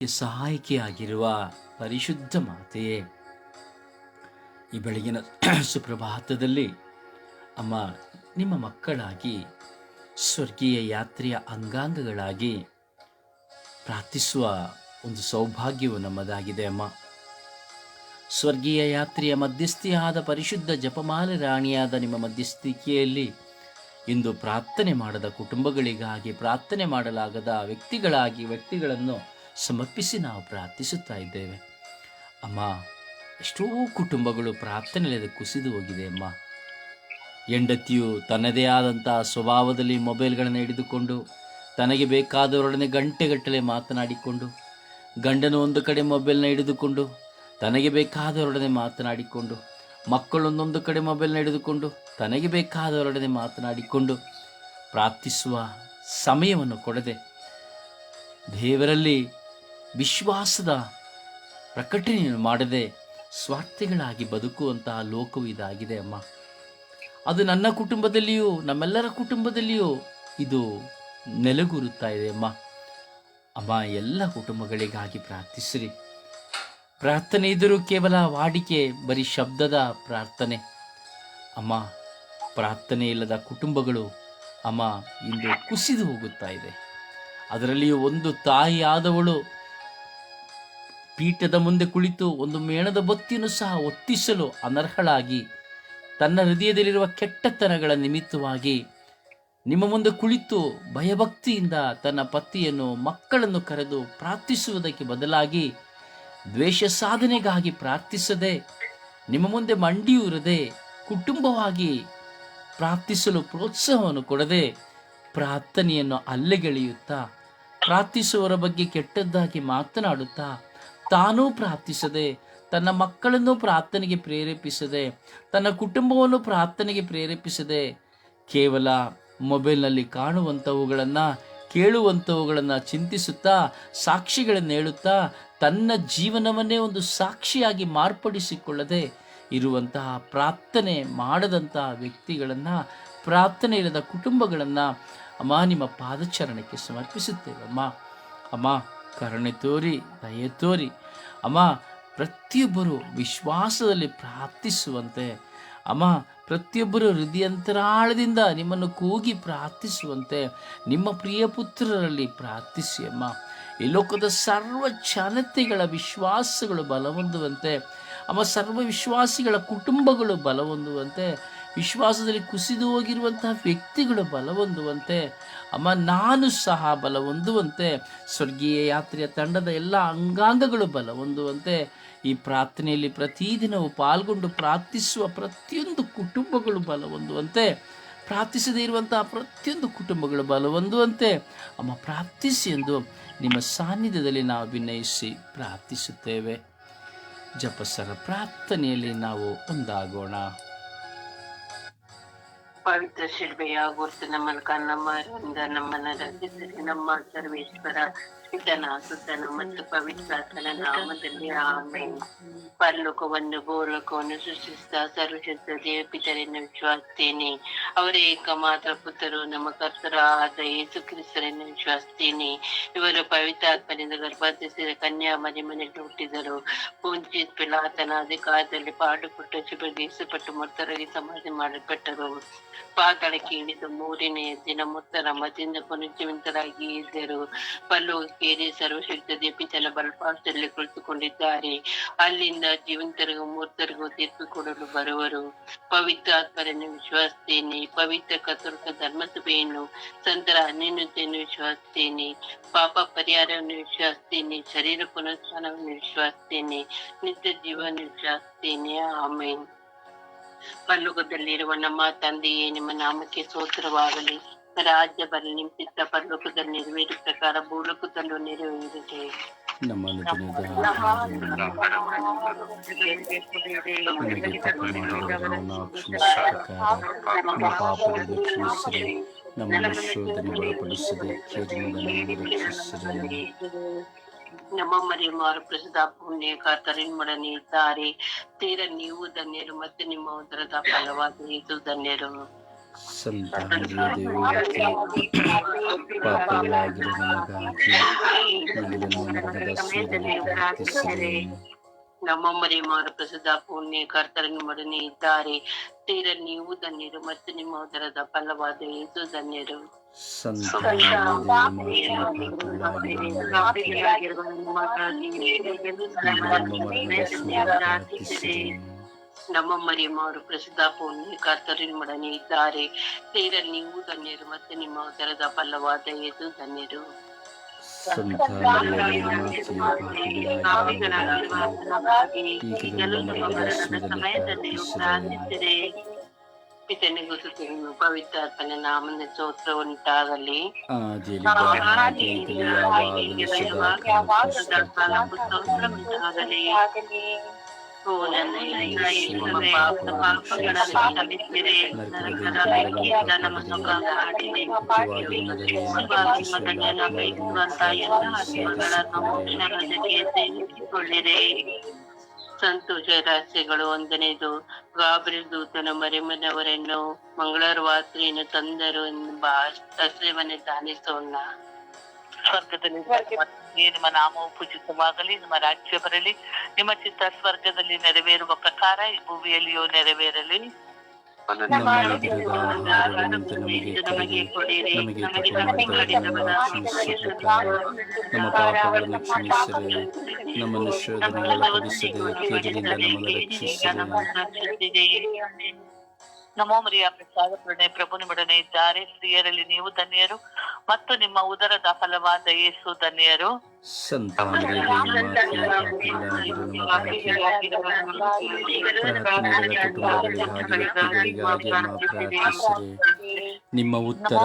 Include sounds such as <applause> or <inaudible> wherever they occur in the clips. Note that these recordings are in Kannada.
ಸಹಾಯಕಿಯಾಗಿರುವ ಪರಿಶುದ್ಧ ಮಾತೆಯೇ, ಈ ಬೆಳಗಿನ <clears throat> ಸುಪ್ರಭಾತದಲ್ಲಿ ಅಮ್ಮ, ನಿಮ್ಮ ಮಕ್ಕಳಾಗಿ ಸ್ವರ್ಗೀಯ ಯಾತ್ರೆಯ ಅಂಗಾಂಗಗಳಾಗಿ ಪ್ರಾರ್ಥಿಸುವ ಒಂದು ಸೌಭಾಗ್ಯವು ನಮ್ಮದಾಗಿದೆ ಅಮ್ಮ. ಸ್ವರ್ಗೀಯ ಯಾತ್ರೆಯ ಮಧ್ಯಸ್ಥಿಯಾದ ಪರಿಶುದ್ಧ ಜಪಮಾಲೆ ರಾಣಿಯಾದ ನಿಮ್ಮ ಮಧ್ಯಸ್ಥಿಕೆಯಲ್ಲಿ ಇಂದು ಪ್ರಾರ್ಥನೆ ಮಾಡದ ಕುಟುಂಬಗಳಿಗಾಗಿ ಪ್ರಾರ್ಥನೆ ಮಾಡಲಾಗದ ವ್ಯಕ್ತಿಗಳಾಗಿ ವ್ಯಕ್ತಿಗಳನ್ನು ಸಮರ್ಪಿಸಿ ನಾವು ಪ್ರಾರ್ಥಿಸುತ್ತಾ ಇದ್ದೇವೆ. ಅಮ್ಮ, ಎಷ್ಟೋ ಕುಟುಂಬಗಳು ಪ್ರಾರ್ಥನೆಯಲ್ಲಿ ಕುಸಿದು ಹೋಗಿದೆ ಅಮ್ಮ. ಹೆಂಡತಿಯು ತನ್ನದೇ ಆದಂಥ ಸ್ವಭಾವದಲ್ಲಿ ಮೊಬೈಲ್ಗಳನ್ನು ಹಿಡಿದುಕೊಂಡು, ತನಗೆ ಬೇಕಾದವರೊಡನೆ ಗಂಟೆಗಟ್ಟಲೆ ಮಾತನಾಡಿಕೊಂಡು, ಗಂಡನು ಒಂದು ಕಡೆ ಮೊಬೈಲ್ನ ಹಿಡಿದುಕೊಂಡು, ತನಗೆ ಬೇಕಾದವರೊಡನೆ ಮಾತನಾಡಿಕೊಂಡು ಮಕ್ಕಳೊಂದೊಂದು ಕಡೆ ಮೊಬೈಲ್ನ ಹಿಡಿದುಕೊಂಡು, ತನಗೆ ಬೇಕಾದವರೊಡನೆ ಮಾತನಾಡಿಕೊಂಡು ಪ್ರಾರ್ಥಿಸುವ ಸಮಯವನ್ನು ಕೊಡದೆ ದೇವರಲ್ಲಿ ವಿಶ್ವಾಸದ ಪ್ರಕಟಣೆಯನ್ನು ಮಾಡದೆ ಸ್ವಾರ್ಥಿಗಳಾಗಿ ಬದುಕುವಂತಹ ಲೋಕವು ಇದಾಗಿದೆ ಅಮ್ಮ. ಅದು ನನ್ನ ಕುಟುಂಬದಲ್ಲಿಯೂ, ನಮ್ಮೆಲ್ಲರ ಕುಟುಂಬದಲ್ಲಿಯೂ ಇದು ನೆಲೆಗೂರುತ್ತಾ ಇದೆ ಅಮ್ಮ. ಅಮ್ಮ, ಎಲ್ಲ ಕುಟುಂಬಗಳಿಗಾಗಿ ಪ್ರಾರ್ಥಿಸ್ರಿ. ಪ್ರಾರ್ಥನೆ ಇದ್ದರೂ ಕೇವಲ ವಾಡಿಕೆ, ಬರೀ ಶಬ್ದದ ಪ್ರಾರ್ಥನೆ. ಅಮ್ಮ, ಪ್ರಾರ್ಥನೆ ಇಲ್ಲದ ಕುಟುಂಬಗಳು ಅಮ್ಮ ಇಂದು ಕುಸಿದು ಹೋಗುತ್ತಾ ಇದೆ. ಅದರಲ್ಲಿಯೂ ಒಂದು ತಾಯಿ ಆದವಳು ಪೀಠದ ಮುಂದೆ ಕುಳಿತು ಒಂದು ಮೇಣದ ಬತ್ತಿಯನ್ನು ಸಹ ಒತ್ತಿಸಲು ಅನರ್ಹಳಾಗಿ, ತನ್ನ ಹೃದಯದಲ್ಲಿರುವ ಕೆಟ್ಟತನಗಳ ನಿಮಿತ್ತವಾಗಿ ನಿಮ್ಮ ಮುಂದೆ ಕುಳಿತು ಭಯಭಕ್ತಿಯಿಂದ ತನ್ನ ಪತಿಯನ್ನು ಮಕ್ಕಳನ್ನು ಕರೆದು ಪ್ರಾರ್ಥಿಸುವುದಕ್ಕೆ ಬದಲಾಗಿ ದ್ವೇಷ ಸಾಧನೆಗಾಗಿ ಪ್ರಾರ್ಥಿಸದೆ, ನಿಮ್ಮ ಮುಂದೆ ಮಂಡಿಯೂರದೆ ಕುಟುಂಬವಾಗಿ ಪ್ರಾರ್ಥಿಸಲು ಪ್ರೋತ್ಸಾಹವನ್ನು ಕೊಡದೆ ಪ್ರಾರ್ಥನೆಯನ್ನು ಅಲ್ಲೆಗೆಳೆಯುತ್ತಾ ಪ್ರಾರ್ಥಿಸುವವರ ಬಗ್ಗೆ ಕೆಟ್ಟದ್ದಾಗಿ ಮಾತನಾಡುತ್ತಾ ತಾನೂ ಪ್ರಾರ್ಥಿಸದೆ, ತನ್ನ ಮಕ್ಕಳನ್ನು ಪ್ರಾರ್ಥನೆಗೆ ಪ್ರೇರೇಪಿಸದೆ, ತನ್ನ ಕುಟುಂಬವನ್ನು ಪ್ರಾರ್ಥನೆಗೆ ಪ್ರೇರೇಪಿಸದೆ, ಕೇವಲ ಮೊಬೈಲ್ನಲ್ಲಿ ಕಾಣುವಂಥವುಗಳನ್ನು, ಕೇಳುವಂಥವುಗಳನ್ನು ಚಿಂತಿಸುತ್ತಾ, ಸಾಕ್ಷಿಗಳನ್ನು ಹೇಳುತ್ತಾ, ತನ್ನ ಜೀವನವನ್ನೇ ಒಂದು ಸಾಕ್ಷಿಯಾಗಿ ಮಾರ್ಪಡಿಸಿಕೊಳ್ಳದೆ ಇರುವಂತಹ ಪ್ರಾರ್ಥನೆ ಮಾಡದಂತಹ ವ್ಯಕ್ತಿಗಳನ್ನು, ಪ್ರಾರ್ಥನೆ ಇಲ್ಲದ ಕುಟುಂಬಗಳನ್ನು ಅಮ್ಮ ನಿಮ್ಮ ಪಾದಚರಣಕ್ಕೆ ಸಮರ್ಪಿಸುತ್ತೇವೆ ಅಮ್ಮ ಅಮ್ಮ ಕರುಣೆ ತೋರಿ, ದಯೆ ತೋರಿ. ಅಮ್ಮ, ಪ್ರತಿಯೊಬ್ಬರು ವಿಶ್ವಾಸದಲ್ಲಿ ಪ್ರಾರ್ಥಿಸುವಂತೆ, ಅಮ್ಮ, ಪ್ರತಿಯೊಬ್ಬರು ಹೃದಯಂತರಾಳದಿಂದ ನಿಮ್ಮನ್ನು ಕೂಗಿ ಪ್ರಾರ್ಥಿಸುವಂತೆ, ನಿಮ್ಮ ಪ್ರಿಯ ಪುತ್ರರಲ್ಲಿ ಪ್ರಾರ್ಥಿಸಿ, ಅಮ್ಮ. ಈ ಲೋಕದ ಸರ್ವ ಜನತೆಗಳ ವಿಶ್ವಾಸಗಳು ಬಲಹೊಂದುವಂತೆ, ಅಮ್ಮ, ಸರ್ವ ವಿಶ್ವಾಸಿಗಳ ಕುಟುಂಬಗಳು ಬಲಹೊಂದುವಂತೆ, ವಿಶ್ವಾಸದಲ್ಲಿ ಕುಸಿದು ಹೋಗಿರುವಂತಹ ವ್ಯಕ್ತಿಗಳು ಬಲಹೊಂದುವಂತೆ ಅಮ್ಮ, ನಾನು ಸಹ ಬಲ ಹೊಂದುವಂತೆ ಸ್ವರ್ಗೀಯ ಯಾತ್ರೆಯ ತಂಡದ ಎಲ್ಲ ಅಂಗಾಂಗಗಳು ಬಲ ಹೊಂದುವಂತೆ ಈ ಪ್ರಾರ್ಥನೆಯಲ್ಲಿ ಪ್ರತಿದಿನವೂ ಪಾಲ್ಗೊಂಡು ಪ್ರಾರ್ಥಿಸುವ ಪ್ರತಿಯೊಂದು ಕುಟುಂಬಗಳು ಬಲ ಹೊಂದುವಂತೆ, ಪ್ರಾರ್ಥಿಸದೇ ಇರುವಂತಹ ಪ್ರತಿಯೊಂದು ಕುಟುಂಬಗಳು ಬಲಹೊಂದುವಂತೆ ಅಮ್ಮ, ಪ್ರಾರ್ಥಿಸಿ ಎಂದು ನಿಮ್ಮ ಸಾನ್ನಿಧ್ಯದಲ್ಲಿ ನಾವು ವಿನಯಿಸಿ ಪ್ರಾರ್ಥಿಸುತ್ತೇವೆ. ಜಪಸರ ಪ್ರಾರ್ಥನೆಯಲ್ಲಿ ನಾವು ಒಂದಾಗೋಣ. ಪವಿತ್ರ ಶಿಲ್ಪೆಯ ಗುರುತಿನ ಮೂಲಕ ನಮ್ಮ ನಮ್ಮನ್ನ ರಕ್ಷಿಸಿ ನಮ್ಮ ಸರ್ವೇಶ್ವರ ಮತ್ತು ಆಮೇಲೆ ಪರಲೋಕವನ್ನು, ಭೂಲೋಕವನ್ನು ಸೃಷ್ಟಿಸಿದ ಸರ್ವಶಕ್ತ ದೇವಪಿತರನ್ನು ವಿಶ್ವಾಸ್ತೇನೆ. ವಿಶ್ವಾಸಿಸ್ತೇನೆ ಅವರ ಏಕಮಾತ್ರ ಪುತ್ರರು, ನಮ್ಮ ಕರ್ತರ ಆದ ಯೇಸು ಕ್ರಿಸ್ತರನ್ನು ವಿಶ್ವಾಸಿಸ್ತೇನೆ ಇವರು ಪವಿತ್ರಾತ್ಮನಿಂದ ಗರ್ಭಧಿಸಿದ ಕನ್ಯಾ ಮನೆ ಮನೆಗೆ ಹುಟ್ಟಿದರು. ಪೂಂಜಿ ಪಿಲಾತನ ಅಧಿಕಾರದಲ್ಲಿ ಪಾಡುಪಟ್ಟು ಶಿಬಗೀಸಪಟ್ಟು ಮೃತರಾಗಿ ಸಮಾಧಿ ಮಾಡಲ್ಪಟ್ಟರು. ಪಾತಾಳಕ್ಕೆ ಇಳಿದು ಮೂರನೇ ದಿನ ಮೃತರ ಮದಿಂದ ಪುನರ್ಜೀವಂತರಾಗಿ ಇದ್ದರು ಪಲ್ಲೋಕೇರಿ ಸರ್ವಶಕ್ತ ದೇಪಿತನ ಬಲಪಾಸದಲ್ಲಿ ಕುಳಿತುಕೊಂಡಿದ್ದಾರೆ ಅಲ್ಲಿಂದ ಜೀವಂತರಿಗೂ ಮೂರ್ತರಿಗೂ ತೀರ್ಪು ಕೊಡಲು ಬರುವರು ಪವಿತ್ರಾತ್ಮರನ್ನು ವಿಶ್ವಾಸಿಸ್ತೇನೆ ಪವಿತ್ರ ಕರ್ತೃಕ ಧರ್ಮಸಭೆಯನ್ನು ಸಂತರ ಅನ್ಯನ್ಯತೆಯನ್ನು ವಿಶ್ವಾಸಿಸ್ತೇನೆ ಪಾಪ ಪರಿಹಾರವನ್ನು ವಿಶ್ವಾಸಿಸ್ತೇನೆ ಶರೀರ ಪುನರುತ್ಥಾನವನ್ನು ವಿಶ್ವಾಸಿಸ್ತೇನೆ ನಿತ್ಯ ಜೀವನ ವಿಶ್ವಾಸಿಸ್ತೇನೆ ಆಮೇನ್ ಪರಲೋಕದಲ್ಲಿರುವ ನಮ್ಮ ತಂದೆಯೇ ನಿಮ್ಮ ನಾಮಕ್ಕೆ ಸ್ತೋತ್ರವಾಗಲಿ ರಾಜ್ಯ ಬರಲಿ ನಿಮ್ಮ ಚಿತ್ತ ಪರಲೋಕದಲ್ಲಿ ನೆರವೇರಿದ ಪ್ರಕಾರ ಭೂಲೋಕದಲ್ಲೂ ನೆರವೇರಿದೆ ನಮ್ಮ ಅನುದಿನದ ಆಹಾರವನ್ನು ನಮಗೆ ತಪ್ಪು ಮಾಡುವವರನ್ನು ನಾವು ಕ್ಷಮಿಸುವ ಪ್ರಕಾರ ನಮ್ಮ ಪಾಪಗಳಿಗೆ ಕ್ಷಮಿಸಿರಿ ನಮ್ಮನ್ನು ಶೋಧನೆಗೆ ಒಳಪಡಿಸದೆ ಕೇರಿನಿಂದ ನಮ್ಮನ್ನು ರಕ್ಷಿಸಿರಿ ನಮ್ಮ ಮರಿಮಾರು ಪ್ರಸಿದ್ಧ ಪುಣ್ಯ ಕರ್ತರಿನ್ಮೊಡನೆ ಇದ್ದಾರೆ ತೀರ ನೀವು ಧನ್ಯರು ಮತ್ತೆ ನಿಮ್ಮ ಉದರದ ಫಲವಾದ ಇದು ಧನ್ಯರು. ಸಂತ ಮರಿ ಮಾರು ನಮಗಾಗಿ. ಈಗಲೂ ಮರಣದ ಸಮಯದಲ್ಲಿ ನಮ್ಮ ಮರಿಮಾರ ಪ್ರಸಿದ್ಧ ಪುಣ್ಯ ಕರ್ತನ ಮಡನೆ ಇದ್ದಾರೆ ತೀರ ನೀವು ಧನ್ಯರು ಮತ್ತು ನಿಮ್ಮ ಉದರದ ಫಲವಾದ ಇದು ಧನ್ಯರು. ನಮ್ಮ ಮರಿಯಮ್ಮವರು ಪ್ರಸಿದ್ಧ ಪುಣ್ಯ ಕರ್ತರಿನ ನಿಮ್ಮೊಡನೆ ಇದ್ದಾರೆ. ಸೇರಲ್ಲಿ ನೀವು ಧನ್ಯರು. ಮತ್ತೆ ನಿಮ್ಮ ಉದರದ ಫಲವಾದ ಎದು ಧನ್ಯರು. ಸಮಯದಲ್ಲಿ ಪಿತನಿಗೂ ಸುತ್ತಲಿನ ಪವಿತ್ರಾತ್ಮನ ನಾಮದ ಸ್ತೋತ್ರ ಉಂಟಾಗಲಿ ಆದಿಯಲ್ಲಿ ಯಾವಾಗಲೂ ಸದಾ ಸ್ತೋತ್ರ ಉಂಟಾಗಲಿ ಓ ನನ್ನ ನಮ್ಮ ಪಾಪ ಪಾಪಗಳನ್ನು ಕ್ಷಮಿಸಿರಿ ನರಕದ ಸಂತೋಷ ರಹಸ್ಯಗಳು ಒಂದನೇದು ಗಾಬರಿ ದೂತನ ಮರಿಮನವರನ್ನು ಮಂಗಳವಾರ ರಾತ್ರಿಯನ್ನು ತಂದರು ಎಂಬ ಹಸಿವನ್ನು ಧ್ಯಾನಿಸೋಣ ಸ್ವರ್ಗದಲ್ಲಿ ನಿಮ್ಮ ನಾಮವು ಪೂಜಿತವಾಗಲಿ, ನಿಮ್ಮ ರಾಜ್ಯ ಬರಲಿ, ನಿಮ್ಮ ಚಿತ್ತ ಸ್ವರ್ಗದಲ್ಲಿ ನೆರವೇರುವ ಪ್ರಕಾರ ಈ ಭೂಮಿಯಲ್ಲಿಯೂ ನೆರವೇರಲಿ. ನಮ್ಮ ಎದುರದ ಆಹಾರವನ್ನು ನಮಗೆ ಕೊಡಿರಿ ನಮಗೆ ತಪ್ಪಿದ್ದವರ ಕ್ಷಮಿಸಿದ ಪ್ರಕಾರ ನಮ್ಮ ಪಾಪಗಳನ್ನು ಕ್ಷಮಿಸಿರಿ ನಮ್ಮನ್ನು ಶೋಧನೆಗೆ ಒಳಪಡಿಸದೆ ಕೇಡಿನಿಂದ ನಮ್ಮನ್ನು ರಕ್ಷಿಸಿರಿ ನಮೋ ಮರಿಯ ಪ್ರಸಾದ ಪ್ರಣಯ ಪ್ರಭು ನಿಮ್ಮೊಡನೆ ಇದ್ದಾರೆ. ಸ್ತ್ರೀಯರಲ್ಲಿ ನೀವು ಧನ್ಯರು ಮತ್ತು ನಿಮ್ಮ ಉದರದ ಫಲವಾದ ಯೇಸು ಧನ್ಯರು. ನಿಮ್ಮ ಉತ್ತರ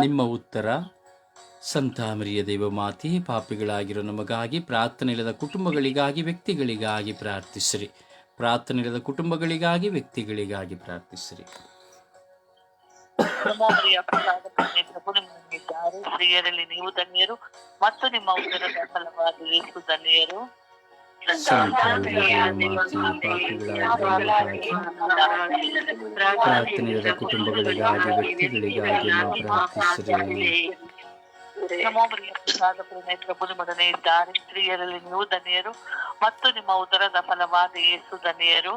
ನಿಮ್ಮ ಉತ್ತರ. ಸಂತಾಮರಿಯ ದೇವ ದೇವಮಾತೆ ಪಾಪಿಗಳಾಗಿರೋ ನಮಗಾಗಿ ಪ್ರಾರ್ಥನೆ ಇಲ್ಲದ ಕುಟುಂಬಗಳಿಗಾಗಿ, ವ್ಯಕ್ತಿಗಳಿಗಾಗಿ ಪ್ರಾರ್ಥಿಸಿರಿ. ಪ್ರಾರ್ಥನೆಯಿಲ್ಲದ ಕುಟುಂಬಗಳಿಗಾಗಿ ವ್ಯಕ್ತಿಗಳಿಗಾಗಿ ಪ್ರಾರ್ಥಿಸಿರಿ. ಪ್ರಭು ಸ್ತ್ರೀಯರಲ್ಲಿ ನೀವು ಧನ್ಯರು ಮತ್ತು ನಿಮ್ಮ ಉದರದ ಫಲವಾದ ಯೇಸು ಧನ್ಯರು. ಕುಟುಂಬಗಳಿಗಾಗಿ ವ್ಯಕ್ತಿಗಳಿಗಾಗಿ ಪ್ರಾರ್ಥಿಸಿರಿ. ನಮೋ ಮರಿಯ ಪ್ರಸಾದ ಪೂರ್ಣೆ ಪ್ರಭು ನಿಮ್ಮೊಡನೆ ಇದ್ದಾರೆ. ಸ್ತ್ರೀಯರಲ್ಲಿ ನೀವು ಧನ್ಯರು ಮತ್ತು ನಿಮ್ಮ ಉದರದ ಫಲವಾದ ಯೇಸು ಧನ್ಯರು.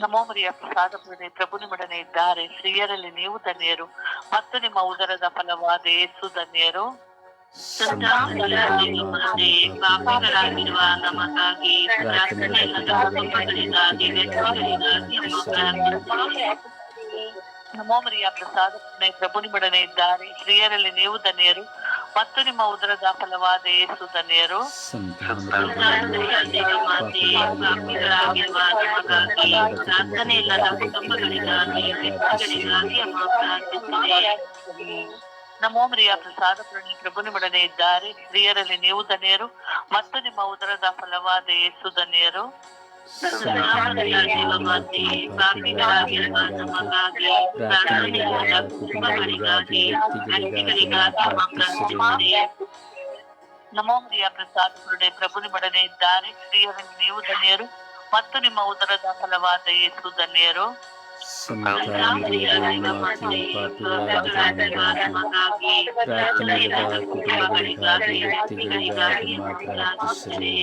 ನಮೋಮರಿಯ ಪ್ರಸಾದ ಪ್ರಭು ನಿಮ್ಮೊಡನೆ ಇದ್ದಾರೆ. ಸ್ತ್ರೀಯರಲ್ಲಿ ನೀವು ಧನ್ಯರು ಮತ್ತು ನಿಮ್ಮ ಉದರದ ಫಲವಾದ ಯೇಸು ಧನ್ಯರು. ದೇವಮಾತೆ ಪಾಪಿಗಳಾಗಿರುವ ನಮಗಾಗಿ ಪ್ರಾರ್ಥನೆಯಿಲ್ಲದ ಕುಟುಂಬಗಳಿಗಾಗಿ ವ್ಯಕ್ತಿಗಳಿಗಾಗಿ ಅಮ್ಮ ಪ್ರಾರ್ಥಿಸಿರಿ ನಮೋ ಮರಿಯ ಪ್ರಸಾದ ಪ್ರಭು ನಿಮ್ಮೊಡನೆ ಇದ್ದಾರೆ ಸ್ತ್ರೀಯರಲ್ಲಿ ನೀವು ಧನ್ಯರು ಮತ್ತು ನಿಮ್ಮ ಉದರದ ಫಲವಾದ ಯೇಸು ಧನ್ಯರು ಪ್ರಾರ್ಥನೆ ಇಲ್ಲದ ಕುಟುಂಬಗಳಿಗಾಗಿ ವ್ಯಕ್ತಿಗಳಿಗಾಗಿ ಅಮ್ಮ ಪ್ರಾರ್ಥಿಸಿರಿ ನಮೋ ಮರಿಯ ಪ್ರಸಾದ ಪ್ರಣಿ ಪ್ರಭು ನಿಮ್ಮೊಡನೆ ಇದ್ದಾರೆ. ಸ್ತ್ರೀಯರಲ್ಲಿ ನೀವು ಧನಿಯರು. ಮತ್ತು ನಿಮ್ಮ ಉದರದ ಫಲವಾದ ಯೇಸು ಧನ್ಯರು. ನಮೋಮ್ರಿಯ ಪ್ರಸಾದ ಪ್ರಣಿ ಪ್ರಭು ನಿಮ್ಮೊಡನೆ ಇದ್ದಾರೆ. ಸ್ತ್ರೀಯರಲ್ಲಿ ನೀವು ಧನ್ಯರು. ಮತ್ತು ನಿಮ್ಮ ಉದರದ ಫಲವಾದ ಯೇಸು ಧನ್ಯರು. ಸಂತ ಮರಿಯ ದೇವಮಾತೆ ಪಾಪಿಗಳಾಗಿರುವ ನಮಗಾಗಿ ಪ್ರಾರ್ಥನೆಯಿಲ್ಲದ ಕುಟುಂಬಗಳಿಗಾಗಿ ವ್ಯಕ್ತಿಗಳಿಗಾಗಿ ಅಮ್ಮ ಪ್ರಾರ್ಥಿಸಿರಿ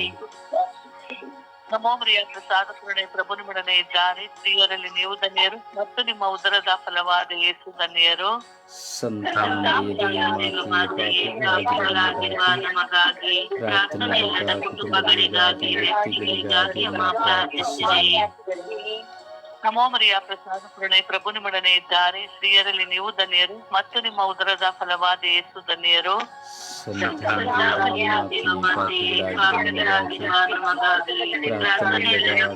ನಮೋ ಮರಿಯ ಪ್ರಸಾದ ಪೂರ್ಣೆ ಪ್ರಭು ನಿಮ್ಮೊಡನೆ ಇದ್ದಾರೆ ಸ್ತ್ರೀಯರಲ್ಲಿ ನೀವು ಧನ್ಯರು ಮತ್ತು ನಿಮ್ಮ ಉದರದ ಫಲವಾದ ಯೇಸು ಧನ್ಯರು ಸಂತ ಮರಿಯ ದೇವಮಾತೆ ಪಾಪಿಗಳಾಗಿರುವ ನಮಗಾಗಿ ಪ್ರಾರ್ಥನೆಯಿಲ್ಲದ ಕುಟುಂಬಗಳಿಗಾಗಿ ವ್ಯಕ್ತಿಗಳಿಗಾಗಿ ಅಮ್ಮ ಪ್ರಾರ್ಥಿಸಿರಿ ನಮೋ ಮರಿಯ ಪ್ರಸಾದ ಪೂರ್ಣೆ, ಪ್ರಭು ಇದ್ದಾರೆ. ಸ್ತ್ರೀಯರಲ್ಲಿ ನೀವು ಧನ್ಯರು, ಮತ್ತು ನಿಮ್ಮ ಉದರದ ಫಲವಾದ ಯೇಸು ಧನ್ಯರು.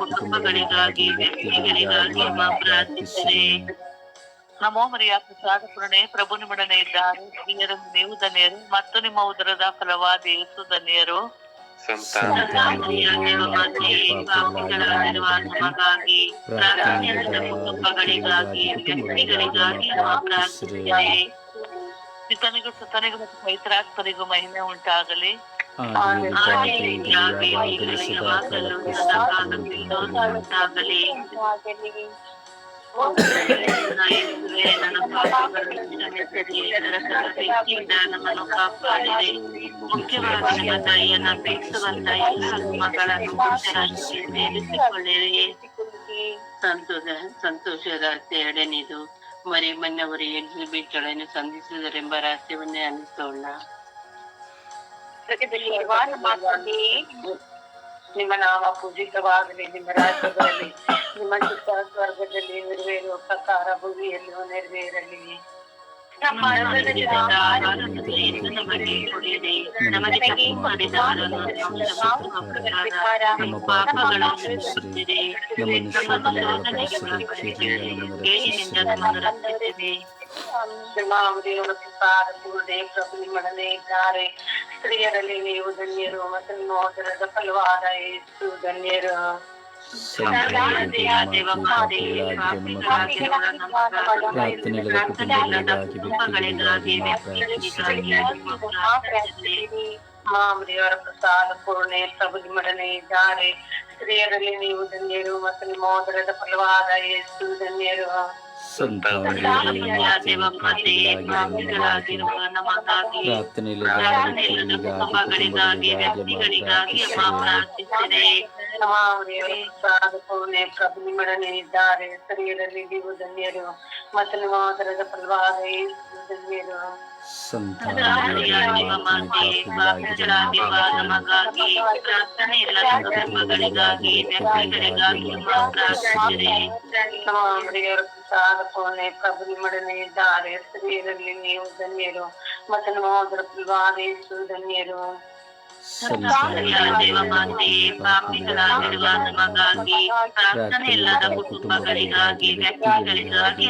ಕುಟುಂಬಗಳಿಗಾಗಿ ವ್ಯಕ್ತಿಗಳಿಗಾಗಿ ಅಮ್ಮ ಪ್ರಾರ್ಥಿಸಿರಿ ನಮೋ ಮರಿಯ ಪ್ರಸಾದ ಪೂರ್ಣೆ, ಪ್ರಭು ಇದ್ದಾರೆ. ಸ್ತ್ರೀಯರಲ್ಲಿ ನೀವು ಧನ್ಯರು, ಮತ್ತು ನಿಮ್ಮ ಉದರದ ಫಲವಾದ ಯೇಸು ಧನ್ಯರು. ಸಂತ ಮರಿಯ ದೇವಮಾತೆ ಪಾಪಿಗಳಾಗಿರುವ ನಮಗಾಗಿ ಪ್ರಾರ್ಥನೆಯಿಲ್ಲದ ಕುಟುಂಬಗಳಿಗಾಗಿ ವ್ಯಕ್ತಿಗಳಿಗಾಗಿ ಅಮ್ಮ ಪ್ರಾರ್ಥಿಸಿರಿ ಪಿತನಿಗೂ ಸುತನಿಗೂ ಮತ್ತು ಪವಿತ್ರಾತ್ಮರಿಗೂ ಮಹಿಮೆ ಉಂಟಾಗಲಿ ಆದಿಯಲ್ಲಿ ಇದ್ದಾಗಲೂ ಸದಾಕಾಲ ಕ್ರಿಸ್ತನಿಗೂ ಉಂಟಾಗಲಿ ನನ್ನ ಸೇರಿಸಿಕೊಳ್ಳಿರಿ ಸಂತೋಷ ಸಂತೋಷದ ಎರಡನೇದು ಮರಿ ಮನ್ನವರು ಎಲಿಜಬೆತ್ಗಳನ್ನು ಸಂಧಿಸಿದರೆಂಬ ರಹಸ್ಯವನ್ನೇ ಅನಿಸೋಣ. ನಿಮ್ಮ ನಾಮ ಪೂಜಿತವಾಗಲಿ ನಿಮ್ಮ ರಾಜ್ಯದಲ್ಲಿ ನಿಮ್ಮ ಚಿತ್ತ ಸ್ವರ್ಗದಲ್ಲಿ ನೆರವೇರುವ ಪ್ರಕಾರ ಭೂಮಿಯಲ್ಲೂ ನೆರವೇರಲಿ. ನಮ್ಮ ನಮ್ಮನ್ನು ಆಹಾರದಲ್ಲಿ ನಮಗೆ ಕೊಡಿರಿ ನಮಗೆ ತಪ್ಪು ಮಾಡಿದವರನ್ನು ನಾವು ಕ್ಷಮಿಸುವ ಪ್ರಕಾರ ನಮ್ಮ ಪಾಪಗಳನ್ನು ಕ್ಷಮಿಸಿರಿ ನಮ್ಮನ್ನು ನಮ್ಮ ಶೋಧನೆಗೆ ಶೋಧನೆಗೆ ಒಳಪಡಿಸಿರಿ ಒಳಪಡಿಸಿರಿ ಕೇಡಿನಿಂದ ಕೇಡಿನಿಂದ ನಮ್ಮನ್ನು ನಮ್ಮನ್ನು ರಕ್ಷಿಸಿರಿ. ದೇವರ ಪ್ರಸಾದ ಪೂರ್ಣೆ ಪ್ರಭು ನಿಮ್ಮೊಡನೆ ಇದ್ದಾರೆ ಸ್ತ್ರೀಯರಲ್ಲಿ ನೀವು ಧನ್ಯರು ಮತ್ತು ನಿಮ್ಮ ಉದರದ ಫಲವಾದ ಯೇಸು ಧನ್ಯರು ಕುಟುಂಬಗಳಿಗಾಗಿ ಮಾಮರಿಯವರ ಪ್ರಸಾದ ಪೂರ್ಣೆ ಪ್ರಭು ನಿಮ್ಮೊಡನೆ ಇದ್ದಾರೆ ಸ್ತ್ರೀಯರಲ್ಲಿ ನೀವು ಧನ್ಯರು ಮತ್ತು ನಿಮ್ಮ ಉದರದ ಫಲವಾದ ಯೇಸು ಧನ್ಯರು ದೇವಮಾತೆಯೇ ನಮಗಾಗಿ ಪ್ರಸಾದ ಪೂರ್ಣೆ ಪ್ರಭು ನಿಮ್ಮೊಡನೆ ಇದ್ದಾರೆ. ಸ್ತ್ರೀಯರಲ್ಲಿ ನೀವು ಧನ್ಯರು. ಮತ್ತು ನಿಮ್ಮ ಉದರದ ಫಲವಾದ ಧನ್ಯರು. ಪೂರ್ಣೆ ಪ್ರಭು ನಿಮ್ಮೊಡನೆ ಇದ್ದಾರೆ. ಸ್ತ್ರೀಯರಲ್ಲಿ ನೀವು ಧನ್ಯರು. ಮತ್ತು ನಿಮ್ಮ ಉದರ ಫಲವಾದ ಧನ್ಯರು. ದೇವಮಾತೆಯೇ ಪಾಪಿಗಳಾಗಿರುವ ನಮಗಾಗಿ ಪ್ರಾರ್ಥನೆ ಕುಟುಂಬಗಳಿಗಾಗಿ ವ್ಯಕ್ತಿಗಳಿಗಾಗಿ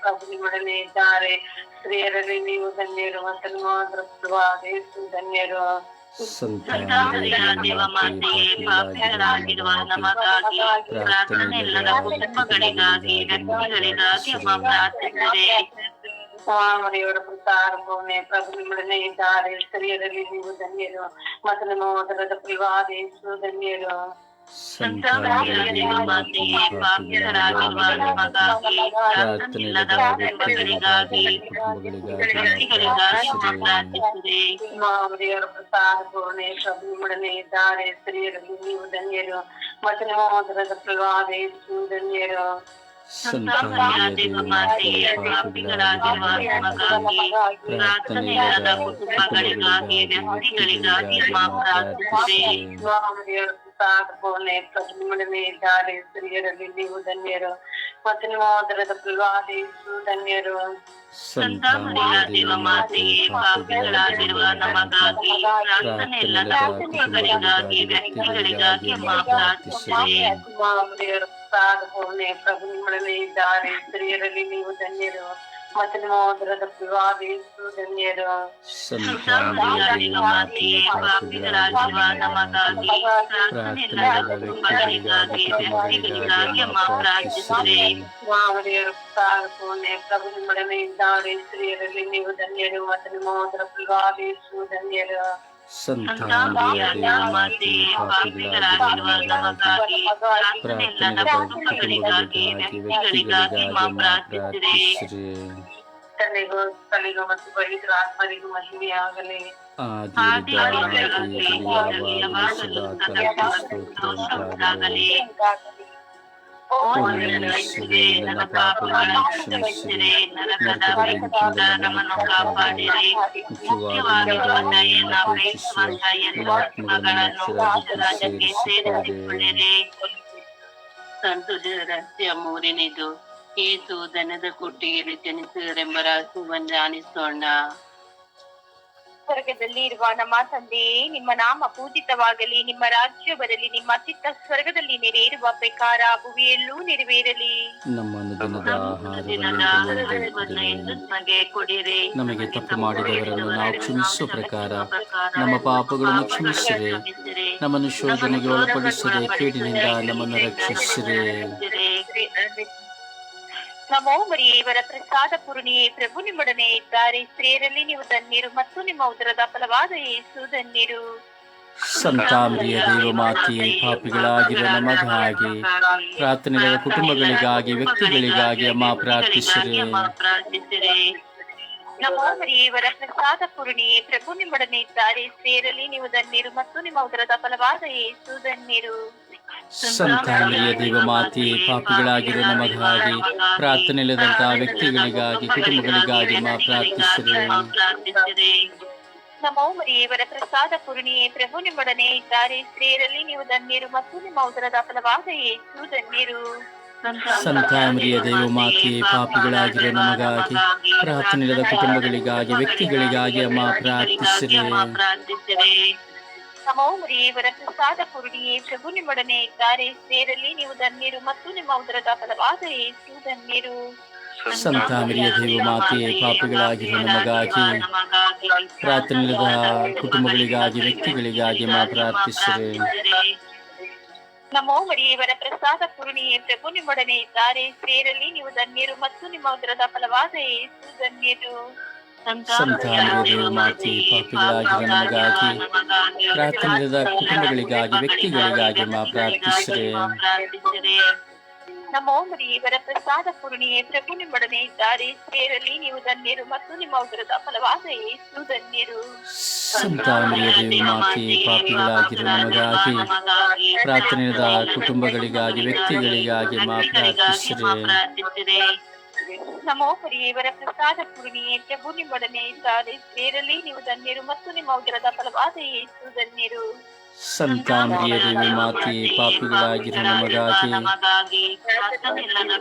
ಪ್ರಭು ನಿಮ್ಮೊಡನೆ ಇದ್ದಾರೆ ಸ್ತ್ರೀಯರಲ್ಲಿ ನೀವು ಧನ್ಯರು ಮತ್ತು ಯೇಸು ಧನ್ಯರು ದೇವಮಾತೆಯೇ ಪಾಪಿಗಳಾಗಿರುವ ನಮಗಾಗಿ ಪ್ರಾರ್ಥನೆ. ಇಲ್ಲದ ಕುಟುಂಬಗಳಿಗಾಗಿ ವ್ಯಕ್ತಿಗಳಿಗಾಗಿ ಅಮ್ಮ ಪ್ರಾರ್ಥಿಸಿದೆ ಮಾಮರಿಯವರ ಪ್ರಸಾದ ಪೂರ್ಣೆ ಪ್ರಭು ನಿಮ್ಮೊಡನೆ ಇದ್ದಾರೆ ಸ್ತ್ರೀಯರಲ್ಲಿ ನೀವು ಧನ್ಯರು ಮತ್ತು ನಿಮ್ಮ ಉದರದ ಫಲವಾದ ಯೇಸು ಧನ್ಯರು ದೇವಮಾತೆಯೇ ಪಾಪಿಗಳಾಗಿರುವ ನಮಗಾಗಿ ಪ್ರಾರ್ಥನೆ ಇಲ್ಲದ ಕುಟುಂಬಗಳಿಗಾಗಿ ವ್ಯಕ್ತಿಗಳಿಗಾಗಿ ಅಮ್ಮ ಪ್ರಾರ್ಥಿಸಿದೆ ಮಾಮರಿಯವರ ಪ್ರಸಾದ ಪೂರ್ಣೆ ಪ್ರಭು ನಿಮ್ಮೊಡನೆ ಇದ್ದಾರೆ ಸ್ತ್ರೀಯರಲ್ಲಿ ನೀವು ಧನ್ಯರು ಮತ್ತು ನಿಮ್ಮ ಉದರದ ಫಲವಾದ ಯೇಸು ಧನ್ಯರು ದೇವಮಾತೆಯೇ ಪಾಪಿಗಳಾಗಿರುವ ನಮಗಾಗಿ ಪ್ರಾರ್ಥನೆ ಇಲ್ಲದ ಕುಟುಂಬಗಳಿಗಾಗಿ ವ್ಯಕ್ತಿಗಳಿಗಾಗಿ ಅಮ್ಮ ಪ್ರಾರ್ಥಿಸಿದೆ ಮಾಮರಿಯವರ ಪ್ರಸಾದ ಪೂರ್ಣೆ ಪ್ರಭು ನಿಮ್ಮೊಡನೆ ಇದ್ದಾರೆ ಸ್ತ್ರೀಯರಲ್ಲಿ ನೀವು ಧನ್ಯರು. ಮತ್ತು ನಿಮ್ಮ ಉದರದ ಫಲವಾದ ಯೇಸು ಧನ್ಯರು ಪಾಪಿಗಳಾಗಿರುವ ನಮಗಾಗಿ ಪ್ರಾರ್ಥನೆ ಇಲ್ಲದ ವ್ಯಕ್ತಿಗಳಿಗಾಗಿ ಇದ್ದಾರೆ ಸ್ತ್ರೀಯರಲ್ಲಿ ನೀವು ಧನ್ಯರು. ಮತ್ತು ನಿಮ್ಮ ಉದರದ ಫಲವಾದ ಯೇಸು ಧನ್ಯರು ದೇವಮಾತೆಯೇ ಪಾಪಿಗಳಾಗಿರುವ ನಮಗಾಗಿ ಪ್ರಾರ್ಥನೆ ಇಲ್ಲದ ಕುಟುಂಬಗಳಿಗಾಗಿ ವ್ಯಕ್ತಿಗಳಿಗಾಗಿ ಅಮ್ಮ ಪ್ರಾರ್ಥಿಸಿದೆ ಮಾಮರಿಯವರ ಪ್ರಸಾದ ಪೂರ್ಣೆ ಪ್ರಭು ನಿಮ್ಮೊಡನೆ ಇದ್ದಾರೆ ಸ್ತ್ರೀಯರಲ್ಲಿ ನೀವು ಧನ್ಯರು ಮತ್ತು ನಿಮ್ಮ ಉದರ ಫಲವಾದ ಯೇಸು ಧನ್ಯರು ದೇವಮಾತೆಯೇ ಪಾಪಿಗಳಾಗಿರುವ ನಮಗಾಗಿ ಪ್ರಾರ್ಥನೆ ಇಲ್ಲದ ಕುಟುಂಬಗಳಿಗಾಗಿ ವ್ಯಕ್ತಿಗಳಿಗಾಗಿ ಅಮ್ಮ ಪ್ರಾರ್ಥಿಸಿದೆ ತಲೆಗೂ ತಲೆಗೂ ಮತ್ತು ಪವಿತ್ರ ಆತ್ಮರಿಗೂ ಮಹಿಮೆಯಾಗಲಿ ಉಂಟಾಗಲಿ ಓ ನನ್ನ ಪಾಪಗಳನ್ನು ಎಲ್ಲ ಮೂರನೇದು ಏಸು ದನದ ಕೊಟ್ಟಿಗೆಯಲ್ಲಿ ಜನಿಸಿದರೆಂಬ ರಹಸ್ಯವನ್ನು ಧ್ಯಾನಿಸೋಣ ಸ್ವರ್ಗದಲ್ಲಿ ಇರುವ ನಮ್ಮ ತಂದೆಯೇ ನಿಮ್ಮ ನಾಮ ಪೂಜಿತವಾಗಲಿ ನಿಮ್ಮ ರಾಜ್ಯ ಬರಲಿ ನಿಮ್ಮ ಚಿತ್ತ ಸ್ವರ್ಗದಲ್ಲಿ ನೆರೆಯಿರುವ ಪ್ರಕಾರ ಭುವಿಯಲ್ಲೂ ನೆರವೇರಲಿ. ನಮಗೆ ಕೊಡಿರಿ. ನಮಗೆ ತಪ್ಪು ಮಾಡಿದವರನ್ನು ನಾವು ಕ್ಷಮಿಸುವ ಪ್ರಕಾರ ನಮ್ಮ ಪಾಪಗಳನ್ನು ಕ್ಷಮಿಸಿರಿ. ನಮ್ಮನ್ನು ಶೋಧನೆಗೆ ಒಳಪಡಿಸಿರಿ. ಕೇಡಿನಿಂದ ನಮ್ಮನ್ನು ರಕ್ಷಿಸಿರಿ. ನಮೋ ಮರಿಯೇ ಇವರ ಪ್ರಸಾದ ಪೂರ್ಣಿಯೇ ಪ್ರಭು ನಿಮ್ಮೊಡನೆ ಇದ್ದಾರೆ. ಸ್ತ್ರೀಯರಲ್ಲಿ ನೀವು ಧನ್ಯರು ಮತ್ತು ನಿಮ್ಮ ಉದರದ ಫಲವಾದ ಯೇಸು ಧನ್ಯರು. ಸಂತಾಮರಿಯ ದೇವ ಮಾತೆಯೇ ಪಾಪಿಗಳಾಗಿರುವ ನಮಗಾಗಿ ಪ್ರಾರ್ಥನೆಗಳ ಕುಟುಂಬಗಳಿಗಾಗಿ ವ್ಯಕ್ತಿಗಳಿಗಾಗಿ ಅಮ್ಮ ಪ್ರಾರ್ಥಿಸಿರಿ. ನಮೋ ಪ್ರಸಾದ ಪೂರ್ಣಿಯೇ ಪ್ರಭು ನಿಮ್ಮೊಡನೆ ಇದ್ದಾರೆ. ಸ್ತ್ರೀಯರಲ್ಲಿ ನೀವು ಧನ್ಯರು ಮತ್ತು ನಿಮ್ಮ ಉದರದ ಫಲವಾದ ಯೇಸು ಧನ್ಯರು. ಸಂತಾಮರಿಯ ದೇವ ಮಾತೆಯೇ ಪಾಪಿಗಳಾಗಿರೋ ನಮಗಾಗಿ ಪ್ರಾರ್ಥನೆ ಇಲ್ಲದಂತಹ ವ್ಯಕ್ತಿಗಳಿಗಾಗಿ ಕುಟುಂಬಗಳಿಗಾಗಿ ಮಾ ಪ್ರಾರ್ಥಿಸಿದೆ ನಮೋ ಮರಿಯೇ ಇವರ ಪ್ರಸಾದ ಪೂರ್ಣಿಯೇ ಪ್ರಭು ನಿಮ್ಮೊಡನೆ ಇದ್ದಾರೆ. ಸ್ತ್ರೀಯರಲ್ಲಿ ನೀವು ಧನ್ಯರು ಮತ್ತು ನಿಮ್ಮ ಉದರದ ಫಲವಾದ ಯೇಸು ಧನ್ಯರು. ಸಂತಾಮರಿಯ ದೇವ ಮಾತೆಯೇ ಪಾಪಿಗಳಾಗಿರೋ ನಮಗಾಗಿ ಪ್ರಾರ್ಥನೆಯಿಲ್ಲದ ಕುಟುಂಬಗಳಿಗಾಗಿ ವ್ಯಕ್ತಿಗಳಿಗಾಗಿ ಅಮ್ಮ ಪ್ರಾರ್ಥಿಸಿರಿ. ಮರಿಯೇ ಇವರ ಪ್ರಸಾದ ಪೂರ್ಣಿಯೇ ಪ್ರಭು ನಿಮ್ಮೊಡನೆ ಇದ್ದಾರೆ. ಸ್ತ್ರೀಯರಲ್ಲಿ ನೀವು ಧನ್ಯರು ಮತ್ತು ನಿಮ್ಮ ಉದರದ ಫಲವಾದ ಯೇಸು ಧನ್ಯರು. ಸಂತಾಮರಿಯ ದೇವ ಮಾತೆಯೇ ಪಾಪಿಗಳಾಗಿರೋ ನಮಗಾಗಿ ಪ್ರಾರ್ಥನೆಯಿಲ್ಲದ ಕುಟುಂಬಗಳಿಗಾಗಿ ವ್ಯಕ್ತಿಗಳಿಗಾಗಿ ಮಾ ಪ್ರಾರ್ಥಿಸಿದೆ ನಮೋ ಮರಿಯೇ ಇವರ ಪ್ರಸಾದ ಪೂರ್ಣಿಯೇ ಪ್ರಭು ನಿಮ್ಮೊಡನೆ ಇದ್ದಾರೆ. ಸ್ತ್ರೀಯರಲ್ಲಿ ನೀವು ಧನ್ಯರು ಮತ್ತು ನಿಮ್ಮ ಉದರದ ಫಲವಾದ ಯೇಸು ಧನ್ಯರು. ಸಂತಾಮರಿಯ ಮಾತಿ ಪ್ರಾರ್ಥನೆದ ನಮಗಾಗಿ ಪ್ರಾರ್ಥನೆಯಿಲ್ಲದ ಕುಟುಂಬಗಳಿಗಾಗಿ ವ್ಯಕ್ತಿಗಳಿಗಾಗಿ ಮಾ ಪ್ರಾರ್ಥಿಸಿದೆ ನಮ್ಮ ನಮೋ ಇವರ ಪ್ರಸಾದ ಪೂರ್ಣಿಯೇ ಪ್ರಭು ನಿಮ್ಮೊಡನೆ ಇದ್ದಾರೆ. ಸೇರಲಿ ನೀವು ಧನ್ಯರು ಮತ್ತು ನಿಮ್ಮ ಉದರದ ಫಲವಾದ ಯೇಸು ಧನ್ಯರು. ಸಂತಾಮರಿಯ ಮಾತೆ ಪಾಪಿಗಳಾಗಿರುವ ಪಾಪಿಗಳಾಗಿರೋ ನಮಗಾಗಿ ಪ್ರಾರ್ಥನೆಯಿಲ್ಲದ ಕುಟುಂಬಗಳಿಗಾಗಿ ವ್ಯಕ್ತಿಗಳಿಗಾಗಿ ಮಾ ಪ್ರಾರ್ಥಿಸಿರಿ. ಪ್ರಾರ್ಥಿಸಿರಿ ನಮೋ ಇವರ ಪ್ರಸಾದ ಪೂರ್ಣಿಯೇ ಪ್ರಭು ನಿಮ್ಮೊಡನೆ ಇದ್ದಾರೆ ಸ್ತ್ರೀಯರಲ್ಲಿ ನೀವು ಧನ್ಯರು ಮತ್ತು ನಿಮ್ಮ ಉದರದ ಫಲವಾದ ಯೇಸು ಧನ್ಯರು ಸಂತಾಮರಿಯ ದೇವ ಮಾತೆಯೇ ಪಾಪಿಗಳಾಗಿರೋ ನಮಗಾಗಿ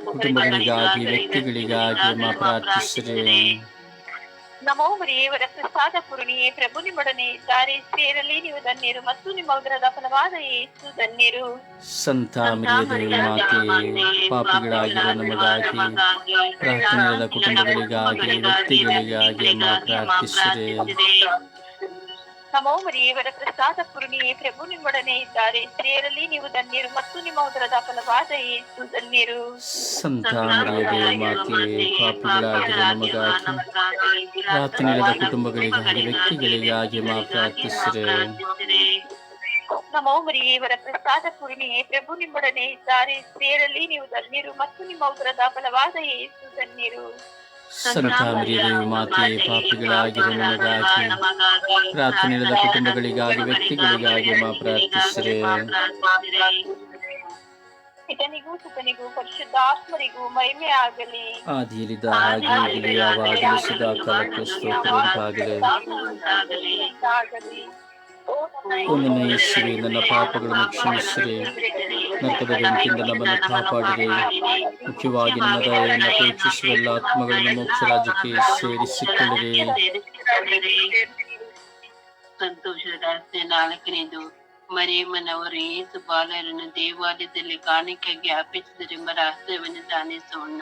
ಕುಟುಂಬಗಳಿಗಾಗಿ ವ್ಯಕ್ತಿಗಳಿಗಾಗಿ ಅಮ್ಮ ಪ್ರಾರ್ಥಿಸಿರಿ. ನಮೋ ಮರಿಯೇ ಇವರ ಪ್ರಸಾದ ಪೂರ್ಣಿಯೇ ಪ್ರಭು ನಿಮ್ಮೊಡನೆ ಇದ್ದಾರೆ ಸೇರಲಿ ನೀವು ಧನ್ಯರು ಮತ್ತು ನಿಮ್ಮ ಉದರದ ಫಲವಾದ ಯೇಸು ಧನ್ಯರು. ಸಂತ ಮಾತೆ ಮಾತೆಯೇ ಪಾಪಿಗಳಾಗಿರೋ ನಮಗಾಗಿ ಪ್ರಾರ್ಥನೆಯಾದ ಕುಟುಂಬಗಳಿಗಾಗಿ ವ್ಯಕ್ತಿಗಳಿಗಾಗಿ ಅಮ್ಮ ಪ್ರಾರ್ಥಿಸಿರಿ ನಮೋ ಮರಿಯವರ ಪ್ರಸಾದ ಪೂರ್ಣಿಯೇ ಪ್ರಭು ನಿಮ್ಮೊಡನೆ ಇದ್ದಾರೆ. ಸ್ತ್ರೀಯರಲ್ಲಿ ನೀವು ಧನ್ಯರು ಮತ್ತು ನಿಮ್ಮ ಉದರದ ಫಲವಾದ ಏಸು ಧನ್ಯರು. ಪ್ರಾರ್ಥನೆಯಾದ ಕುಟುಂಬಗಳಿಗಾಗಿ ವ್ಯಕ್ತಿಗಳಿಗಾಗಿ ನಮೋ ಮರಿಯವರ ಇವರ ಪ್ರಸಾದ ಪೂರ್ಣಿಯೇ ಪ್ರಭು ನಿಮ್ಮೊಡನೆ ಇದ್ದಾರೆ. ಸ್ತ್ರೀಯರಲ್ಲಿ ನೀವು ಧನ್ಯರು ಮತ್ತು ನಿಮ್ಮ ಉದರದ ಫಲವಾದ ಏಸು ಧನ್ಯರು. ದೇವ ಮಾತೆಯೇ ಪಾಪಿಗಳಾಗಿರೋ ನಮಗಾಗಿ ಪ್ರಾರ್ಥನೆಯಾದ ಕುಟುಂಬಗಳಿಗಾಗಿ ವ್ಯಕ್ತಿಗಳಿಗಾಗಿ ಮಾ ಪ್ರಾರ್ಥಿಸಿರೆ ಪಿತನಿಗೂ ಸುತನಿಗೂ ಪರಿಶುದ್ಧಾತ್ಮರಿಗೂ ಮಹಿಮೆ ಆಗಲಿ ಆದಿಯಲ್ಲಿದ್ದ ಹಾಗೆ ಈಗಲೂ ಯಾವಾಗಲೂ ಸದಾ ಕಾಲಕ್ಕೆ ಓ ನನ್ನ ಯೇಸುವೆ ಪಾಪಗಳನ್ನು ಕ್ಷಮಿಸಿರಿ ನರಕದ ಬೆಂಕಿಯಿಂದ ನಮ್ಮನ್ನು ಕಾಪಾಡಿರಿ. ಮುಖ್ಯವಾಗಿ ನನ್ನ ದಯೆಯನ್ನು ಅಪೇಕ್ಷಿಸುವ ಎಲ್ಲ ಆತ್ಮಗಳನ್ನು ಮೋಕ್ಷ ರಾಜ್ಯಕ್ಕೆ ಸೇರಿಸಿಕೊಳ್ಳಿರಿ. ಸಂತೋಷದ ನಾಲ್ಕನೇದು, ಮರಿಯಮ್ಮನವರು ಯೇಸು ಬಾಲರನ್ನು ದೇವಾಲಯದಲ್ಲಿ ಕಾಣಿಕೆಗೆ ಅರ್ಪಿಸಿದರೆಂಬ ರಹಸ್ಯವನ್ನು ಧ್ಯಾನಿಸೋಣ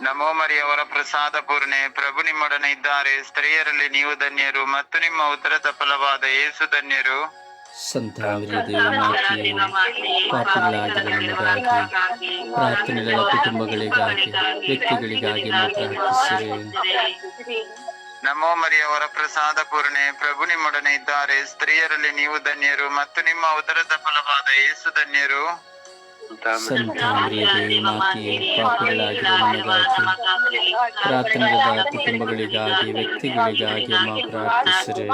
ನಮೋ ಮರಿಯವರ ಪ್ರಸಾದ ಪೂರ್ಣೆ ಪ್ರಭು ನಿಮ್ಮೊಡನೆ ಇದ್ದಾರೆ. ಸ್ತ್ರೀಯರಲ್ಲಿ ನೀವು ಧನ್ಯರು ಮತ್ತು ನಿಮ್ಮ ಉದರದ ಫಲವಾದ ಏಸು ಧನ್ಯರು. ಪ್ರಾರ್ಥನೆಗಳ ಕುಟುಂಬಗಳಿಗಾಗಿ ವ್ಯಕ್ತಿಗಳಿಗಾಗಿ ನಮೋ ಮರಿಯವರ ಪ್ರಸಾದ ಪೂರ್ಣೆ ಪ್ರಭು ನಿಮ್ಮೊಡನೆ ಇದ್ದಾರೆ. ಸ್ತ್ರೀಯರಲ್ಲಿ ನೀವು ಧನ್ಯರು ಮತ್ತು ನಿಮ್ಮ ಉದರದ ಫಲವಾದ ಏಸು ಧನ್ಯರು. ದೇವ ಮಾತೆಯೇ ಪಾಪಗಳಾಗಿರುವ ನಮಗಾಗಿ ಪ್ರಾರ್ಥನೆಗಳ ಕುಟುಂಬಗಳಿಗಾಗಿ ವ್ಯಕ್ತಿಗಳಿಗಾಗಿ ನಾವು ಪ್ರಾರ್ಥಿಸಿರಿ.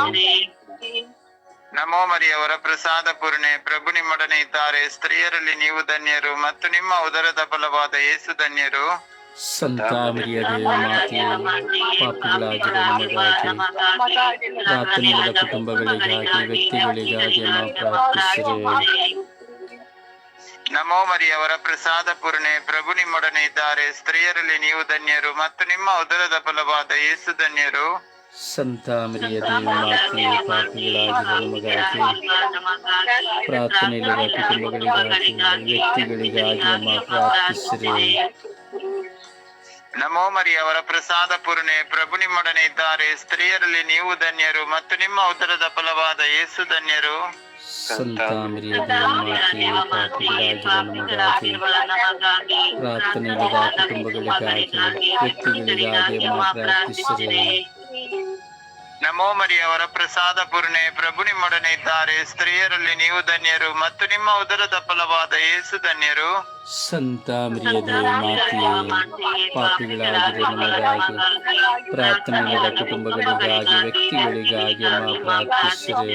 ನಮೋ ಮರಿಯವರ ಪ್ರಸಾದ ಪೂರ್ಣೆ ಪ್ರಭು ನಿಮ್ಮೊಡನೆ ಇದ್ದಾರೆ ಸ್ತ್ರೀಯರಲ್ಲಿ ನೀವು ಧನ್ಯರು ಮತ್ತು ನಿಮ್ಮ ಉದರದ ಬಲವಾದ ಯೇಸು ಧನ್ಯರು. ಸಂತಾಮರಿಯ ದೇವ ಮಾತೆಯೇ ಪಾಪಗಳಾಗಿರುವ ನಮಗಾಗಿ ಪ್ರಾರ್ಥನೆಗಳ ಕುಟುಂಬಗಳಿಗಾಗಿ ವ್ಯಕ್ತಿಗಳಿಗಾಗಿ ನಾವು ಪ್ರಾರ್ಥಿಸಿರಿ. ನಮೋ ಮರಿಯವರ ಪ್ರಸಾದ ಪೂರ್ಣೆ ಪ್ರಭು ನಿಮ್ಮೊಡನೆ ಇದ್ದಾರೆ. ಸ್ತ್ರೀಯರಲ್ಲಿ ನೀವು ಧನ್ಯರು ಮತ್ತು ನಿಮ್ಮ ಉದರದ ಫಲವಾದ ಯೇಸು ಧನ್ಯರು. ಸಂತ ಮರಿಯ ದೇವಮಾತೆ ಪಾಪಿಗಳಾಗಿರುವ ನಮಗಾಗಿ ಪ್ರಾರ್ಥನೆಗಳ ಕುಟುಂಬಗಳಿಗಾಗಿ ವ್ಯಕ್ತಿಗಳಿಗಾಗಿ ಅಮ್ಮ ಪ್ರಾರ್ಥಿಸಿರಿ. ನಮೋ ಮರಿಯವರ ಪ್ರಸಾದ ಪೂರ್ಣೆ ಪ್ರಭು ನಿಮ್ಮೊಡನೆ ಇದ್ದಾರೆ. ಸ್ತ್ರೀಯರಲ್ಲಿ ನೀವು ಧನ್ಯರು ಮತ್ತು ನಿಮ್ಮ ಉದರದ ಫಲವಾದ ಯೇಸು ಧನ್ಯರು. ಸಂತ ಮರಿಯ ದೇವಮಾತೆ ಪಾಪಿಗಳಾಗಿರುವ ನಮಗಾಗಿ ಪ್ರಾರ್ಥನೆಗಳ ಕುಟುಂಬಗಳಿಗಾಗಿ ವ್ಯಕ್ತಿಗಳಿಗಾಗಿ ಅಮ್ಮ ನಮೋ ಮರಿಯವರ ಪ್ರಸಾದ ಪೂರ್ಣೆ ಪ್ರಭು ನಿಮ್ಮೊಡನೆ ಇದ್ದಾರೆ. ಸ್ತ್ರೀಯರಲ್ಲಿ ನೀವು ಧನ್ಯರು ಮತ್ತು ನಿಮ್ಮ ಉದರದ ಫಲವಾದ ಯೇಸು ಧನ್ಯರು. ಸಂತ ಮರಿಯ ಪ್ರಾರ್ಥನೆ ಪಾಪಿಗಳಾಗಿರುವ ನಮಗಾಗಿ ಪ್ರಾರ್ಥನೆಗಳ ಕುಟುಂಬಗಳಿಗಾಗಿ ವ್ಯಕ್ತಿಗಳಿಗಾಗಿ ಅಮ್ಮ ಪ್ರಾರ್ಥಿಸಿರಿ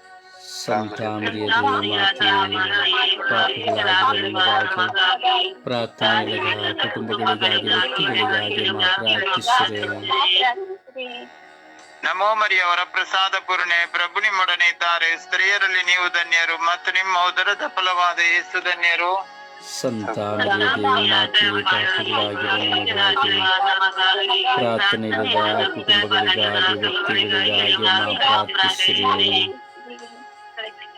ಸಂತ ಮರಿಯ ದೇವಮಾತೆ ಪಾಪಿಗಳಾಗಿರುವ ನಮಗಾಗಿ ಪ್ರಾರ್ಥನೆಗಳ ಕುಟುಂಬಗಳಿಗಾಗಿ ವ್ಯಕ್ತಿಗಳಿಗಾಗಿ ಅಮ್ಮ ಪ್ರಾರ್ಥಿಸಿರಿ ನಮೋ ಮರಿಯವರ ಪ್ರಸಾದ ಪೂರ್ಣೆ ಪ್ರಭು ನಿಮ್ಮೊಡನೆ ಇದ್ದಾರೆ. ಸ್ತ್ರೀಯರಲ್ಲಿ ನೀವು ಧನ್ಯರು ಮತ್ತು ನಿಮ್ಮ ಉದರದ ಫಲವಾದ ಯೇಸು ಧನ್ಯರು. ಸಂತ ಮರಿಯ ದೇವಮಾತೆ ಪಾಪಿಗಳಾಗಿರುವ ನಮಗಾಗಿ ಪ್ರಾರ್ಥನೆಗಳ ಕುಟುಂಬಗಳಿಗಾಗಿ ವ್ಯಕ್ತಿಗಳಿಗಾಗಿ ಅಮ್ಮ ಪ್ರಾರ್ಥಿಸಿರಿ.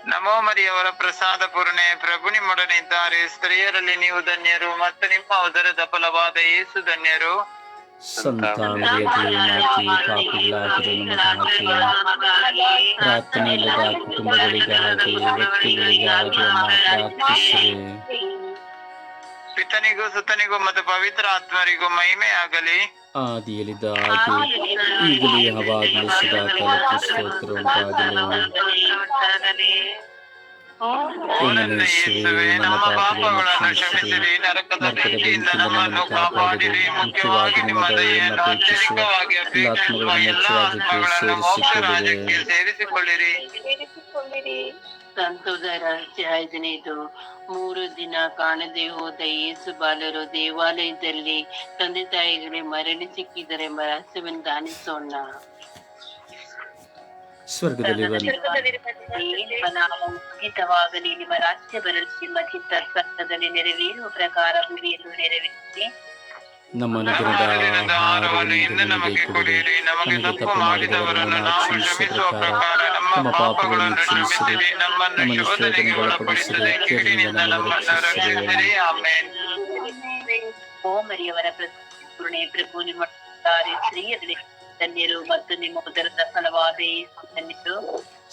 ನಮೋ ಮರಿಯವರ ಪ್ರಸಾದ ಪೂರ್ಣೆ ಪ್ರಭು ಮೊಡನಿದ್ದಾರೆ ಇದ್ದಾರೆ. ಸ್ತ್ರೀಯರಲ್ಲಿ ನೀವು ಧನ್ಯರು ಮತ್ತು ನಿಮ್ಮ ಉದರದ ಫಲವಾದ ಯೇಸು ಧನ್ಯರು. ಕುಟುಂಬಗಳಿಗಾಗಿ ವ್ಯಕ್ತಿಗಳಿಗಾಗಿ ಪ್ರಾರ್ಥಿಸಿರಿ. ಪಿತನಿಗೂ ಸುತನಿಗೂ ಮತ್ತು ಪವಿತ್ರ ಆತ್ಮರಿಗೂ ಮಹಿಮೆ ಆಗಲಿ ಆದಿಯಲ್ಲಿದ್ದ ಹಾಗೆ ಈಗಲೂ ಯಾವಾಗಲೂ ಸದಾ ಕಾಲಕ್ಕೂ ಸ್ತೋತ್ರ ಉಂಟಾಗಲಿ ಓನಂದ ಯೇಸುವೆ ನಮ್ಮ ಪಾಪಗಳನ್ನು ಕ್ಷಮಿಸಿರಿ ನರಕದ ಬೆಂಕಿಯಿಂದ ನಮ್ಮನ್ನು ಕಾಪಾಡಿರಿ ಮುಖ್ಯವಾಗಿ ನಿಮ್ಮ ದಯೆಯನ್ನು ಆಂತರಿಕವಾಗಿ ಅಪೇಕ್ಷಿಸುವ ಎಲ್ಲ ಆತ್ಮಗಳನ್ನು ಮೋಕ್ಷ ರಾಜ್ಯಕ್ಕೆ ಸೇರಿಸಿಕೊಳ್ಳಿರಿ ಸಂತೋದ ರಹಸ್ಯ ಐದನೇದು ಮೂರು ದಿನ ಕಾಣದೆ ಹೋದ ಯೇಸು ಬಾಲರು ದೇವಾಲಯದಲ್ಲಿ ತಂದೆ ತಾಯಿಗಳಿಗೆ ಮರಳಿ ಸಿಕ್ಕಿದರೆಂಬ ರಹಸ್ಯವನ್ನು ದಾನಿಸೋಣ ಸ್ವರ್ಗದಲ್ಲಿ ಬಂದ ನಿಮ್ಮ ರಾಜ್ಯ ಬರಲಿ ನಿಮ್ಮ ಚಿತ್ತ ಸ್ವರ್ಗದಲ್ಲಿ ನೆರವೇರುವ ಪ್ರಕಾರ ನೆರವೇರಿಸಿ. ನಮ್ಮ ನಮ್ಮ ನಗರದ ದಿನದ ಆಹಾರವನ್ನು ಇಂದು ನಮಗೆ ಕೊಡಿರಿ. ನಮಗೆ ತಪ್ಪು ಮಾಡಿದವರನ್ನು ನಾವು ಕ್ಷಮಿಸುವ ಪ್ರಕಾರ ನಮ್ಮ ಪಾಪಗಳನ್ನು ಕ್ಷಮಿಸಿರಿ ನಮ್ಮನ್ನು ಶೋಧನೆಗೆ ಒಳಪಡಿಸದೆ ಕೇಡಿನಿಂದ ನಮ್ಮನ್ನು ರಕ್ಷಿಸಿರಿ. ಆಮೇಲೆ ಓ ಮರಿಯವರ ಕರುಣೆ ಪ್ರಭು ನಿಮ್ಮ ತಾರೆ ಸ್ತ್ರೀಯರಲ್ಲಿ ಧನ್ಯರು ಮತ್ತು ನಿಮ್ಮ ಉದರದ ಫಲವಾದ ಯೇಸು ಧನ್ಯರು.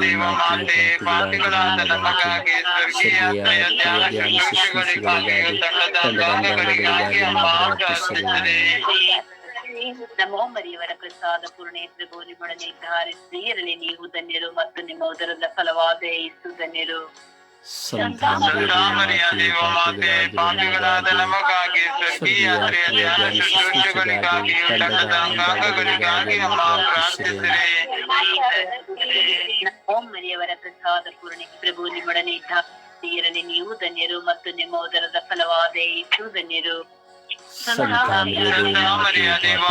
ದೇವ ಮಾತೆ ಪಾಪಿಗಳಾದ ನಮಗಾಗಿ ಸ್ವರ್ಗೀಯ ನಮೋ ಮರಿಯವರ ಪ್ರಸಾದ ಪೂರ್ಣೆ ಪ್ರಭು ನಿಮ್ಮೊಡನೆ ಇರಲಿ ಸ್ತ್ರೀಯರಲ್ಲಿ ನೀವು ಧನ್ಯರು ಮತ್ತು ನಿಮ್ಮ ಉದರದ ಫಲವಾದ ಯೇಸು ಧನ್ಯರು. ಸಂತ ಸಂತಾಮರಿಯ ದೇವ ಮಾತೆ ಪಾಪಿಗಳಾದ ನಮಗಾಗಿ ಸ್ವರ್ಗೀಯ ಜ್ಞಾನ ಶುಶ್ರೂಷೆಗಳಿಗಾಗಿಯೂ ತನ್ನ ತ್ಯಾಗಗಳಿಗಾಗಿ ಅಮ್ಮ ಪ್ರಾರ್ಥಿಸಿರಿ ನಮೋ ಮರಿಯವರ ಪ್ರಸಾದ ಪೂರ್ಣಿ ಪ್ರಭು ನಿಮ್ಮೊಡನೆ ನೀವು ಧನ್ಯರು ಮತ್ತು ನಿಮ್ಮ ಉದರದ ಫಲವಾದ ಹೆಚ್ಚು ಧನ್ಯರು.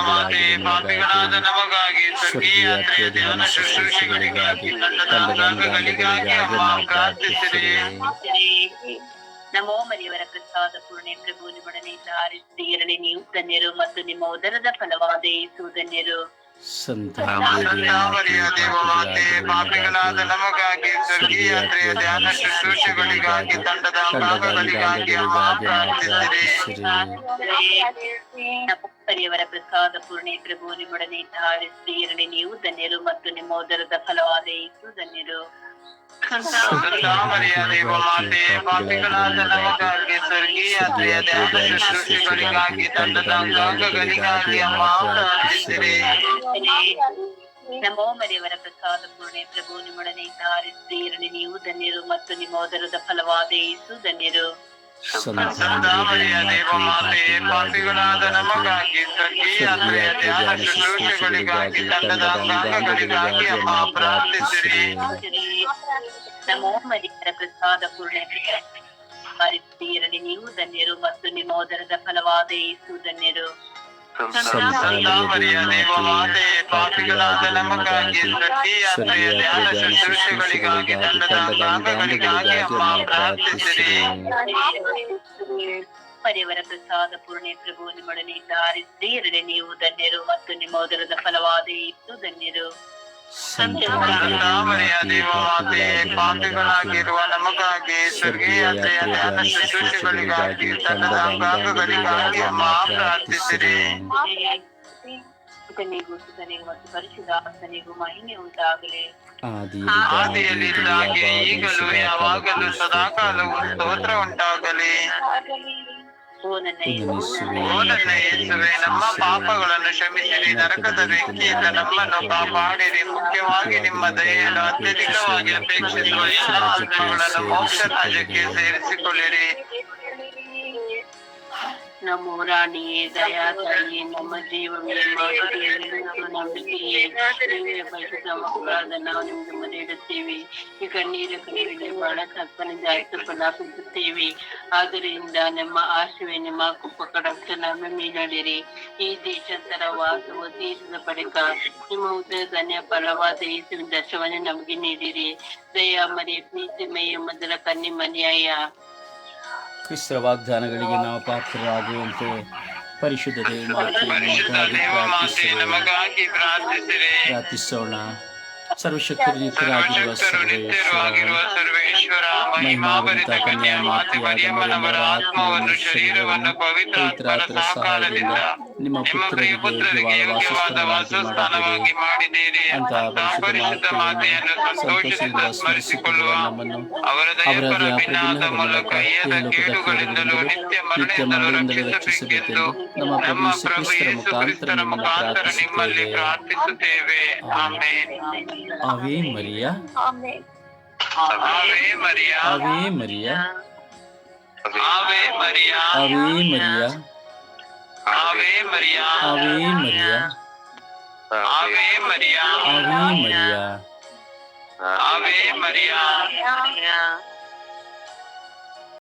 ಮಾತೆ ಪಾಪಿಗಳಾದ ನಮಗಾಗಿ ಸ್ವರ್ಗೀಯ ಶುಶ್ರೂಷೆಗಳಿಗಾಗಿ ಪ್ರಾರ್ಥಿಸಿರಿ ನಮೋ ಮರಿಯವರ ಪ್ರಸಾದ ಪೂರ್ಣೆ ಪ್ರಭು ನಿಮ್ಮೊಡನೆ ಧಾರಿಸಿ ಎರಡನೇ ನೀವು ಧನ್ಯರು ಮತ್ತು ನಿಮ್ಮ ಉದರದ ಫಲವಾದ ಏಸು ಧನ್ಯರು ಸಂತಾಮರಿಯ ಪಾಪಿಗಳಾದ ನಮಗಾಗಿ ಧ್ಯಾನ ಶುಶ್ರೂಷೆಗಳಿಗಾಗಿ ತಂಡದ ಮರಿಯವರ ಪ್ರಸಾದ ಪೂರ್ಣಿ ಪ್ರಭು ನಿಮ್ಮೊಡನೆ ಧಾರಿಸಿ ಸ್ತ್ರೀಯರಲ್ಲಿ ನೀವು ಧನ್ಯರು ಮತ್ತು ನಿಮ್ಮ ಉದರದ ಫಲವಾದ ಧನ್ಯರು. ಸಂತಾಮರಿಯ ದೇವಮಾತೆ ಪಾಪಿಗಳಾದ ನಮಗಾಗಿ ಸ್ವರ್ಗೀಯ ಧ್ಯಾನ ಶುಶ್ರೂಷೆಗಳಿಗಾಗಿ ತಂಡದ ಅಂಗಾಂಗಗಳಿಗಾಗಿ ಅಮ್ಮ ಪ್ರಾರ್ಥಿಸಿರಿ ನಮೋ ಮರಿಯವರ ಪ್ರಸಾದ ಪೂರ್ಣೆ ಪ್ರಭು ನಿಮ್ಮೊಡನೆ ಇದ್ದಾರೆ ಸ್ತ್ರೀಯರಲ್ಲಿ ನೀವು ಧನ್ಯರು ಮತ್ತು ನಿಮ್ಮ ಉದರದ ಫಲವಾದ ಏಸು ಧನ್ಯರು ಸಂತಾಮರಿಯ ದೇವಮಾತೆ ಪಾಪಿಗಳಾದ ನಮಗಾಗಿ ಸ್ವರ್ಗೀಯ ಧ್ಯಾನ ನಮೋ ಮರಿಯರ ಪ್ರಸಾದ ಪೂರ್ಣೆ ನೀವು ಧನ್ಯರು ಮತ್ತು ನಿಮ್ಮ ಉದರದ ಫಲವಾದ ಈ ಧನ್ಯರು ಸಂತಾಮರಿಯ ದೇವಮಾತೆ ಪಾಪಿಗಳಾದ ನಮಗಾಗಿ ಸ್ವರ್ಗೀಯ ಧ್ಯಾನ ಶುಶ್ರೂಷೆಗಳಿಗಾಗಿ ತಂಡದ ಅಂಗಾಂಗಗಳಿಗಾಗಿ ಅಮ್ಮ ಪ್ರಾರ್ಥಿಸಿರಿ ಮರಿಯವರ ಪ್ರಸಾದ ಪೂರ್ಣೆ ಪ್ರಭು ನಿಮ್ಮೊಡನೆ ಇದ್ದಾರೆ ನೀವು ಧನ್ಯರು ಮತ್ತು ನಿಮ್ಮ ಉದರದ ಫಲವಾದ ಇತ್ತು ಧನ್ಯರು. ಪಾಪಿಗಳಾಗಿರುವ ನಮಗಾಗಿ ಸ್ವರ್ಗೀಯ ಧ್ಯಾನ ಶುಶ್ರೂಷೆಗಳಿಗಾಗಿ ತಂಡದ ಅಂಗಾಂಗಗಳಿಗಾಗಿ ಅಮ್ಮ ಪ್ರಾರ್ಥಿಸಿರಿ ಆದಿಯಲ್ಲಿದ್ದಾಗೆ ಈಗಲೂ ಯಾವಾಗಲೂ ಸದಾಕಾಲವು ಸ್ತೋತ್ರ ಉಂಟಾಗಲಿ. ಓ ನನ್ನ ಓ ನನ್ನ ಯೇಸುವೆ ನಮ್ಮ ಪಾಪಗಳನ್ನು ಕ್ಷಮಿಸಿರಿ ನರಕದ ಬೆಂಕಿಯಿಂದ ನಮ್ಮನ್ನು ಕಾಪಾಡಿರಿ ಮುಖ್ಯವಾಗಿ ನಿಮ್ಮ ದಯೆಯನ್ನು ಅತ್ಯಧಿಕವಾಗಿ ಅಪೇಕ್ಷಿಸುವ ಎಲ್ಲ ಆತ್ಮಗಳನ್ನು ಮೋಕ್ಷ ರಾಜ್ಯಕ್ಕೆ ಸೇರಿಸಿಕೊಳ್ಳಿರಿ. ನಮ್ಮ ರಾಣಿಯೇ ದಯಾ ತಾಯಿಯೇ ನಮ್ಮ ಜೀವವೇ ಮಾತೆಯೇ, ನೀವೇ ನಿಮ್ಗೆ ಮನೆಯಿಡುತ್ತೇವೆ ಈ ಕಣ್ಣೀರ ಕಣ್ಣೀರಿಗೆ ಬಹಳ ಕಲ್ಪನೆಯಿಂದ ಆಯ್ತು ಫಲಾಪಿಸುತ್ತೇವೆ ಆದ್ದರಿಂದ ನಮ್ಮ ಆಶವೇ ನಿಮ್ಮ ಕುಪ್ಪಕಡಕ್ಕೆ ಕಡಕ ನಮ್ಮ ಮೀನಡಿರಿ ಈ ದೇಶಾಂತರ ವಾಸವ ತೀರ್ಥದ ಬಳಿಕ ನಿಮ್ಮ ಉದಯ ಫಲವಾದ ಯೇಸುವಿನ ದರ್ಶವನ್ನು ನಮಗೆ ನೀಡಿರಿ. ದಯಾ ಮರಿ ಪ್ರೀತಿಮಯ ಮೊದಲ ಕನ್ನಿ ಮನೆಯ ಕ್ರಿಸ್ತರ ವಾಗ್ದಾನಗಳಿಗೆ ನಾವು ಪಾತ್ರರಾಗುವಂತೆ ಪರಿಶುದ್ಧ ನಮಗಾಗಿ ಪ್ರಾರ್ಥಿಸೋಣ. ಸರ್ವಶಕ್ತರು ನಿತ್ಯರಾಗಿರುವ ಸರ್ವೇಶ್ವರ ಮಹಿಮಾಭರಿತ ಕನ್ಯಾ ಮಾತೆ ಮರಿಯಮ್ಮನವರ ಆತ್ಮವನ್ನು ಶರೀರವನ್ನು ಪವಿತ್ರ ಸಹಕಾರದಿಂದ ನಿಮ್ಮ ಪುತ್ರರಿಗೆ ಯೋಗ್ಯವಾದ ವಾಸಸ್ಥಾನವಾಗಿ ಮಾಡಿದ್ದೀರಿ. ಅಂತ ಪರಿಶುದ್ಧ ಮಾತೆಯನ್ನು ಸಂತೋಷದಿಂದ ಸ್ಮರಿಸಿಕೊಳ್ಳುವ ಅವರ ಅವರ ದಯಪರ ದಯಾಪರ ಭಿನ್ನಾದ ದಿನಗಳ ಮೂಲಕ ಏದ ಕೇಡುಗಳಿಂದಲೂ ನಿತ್ಯ ಮರಣದಿಂದಲೂ ರಕ್ಷಿಸಬೇಕೆಂದು ನಮ್ಮ ಪ್ರಭು ಯೇಸು ಕ್ರಿಸ್ತರ ಮುಖಾಂತರ ನಿಮ್ಮಲ್ಲಿ ಪ್ರಾರ್ಥಿಸುತ್ತೇವೆ. ಆಮೇನ್. ಅವೇ ಮರಿಯ. ಅವೇ ಮರಿಯ. ಅವೇ ಮರಿಯ. ಅವೇ ಮರಿಯ. ಅವೇ ಮರಿಯ. ಆವೆ ಮರಿಯ ಅವೇ ಮರಿಯ ಆವೆ ಮರಿಯ ಅವೇ ಮರಿಯ ಆವೆ ಮರಿಯ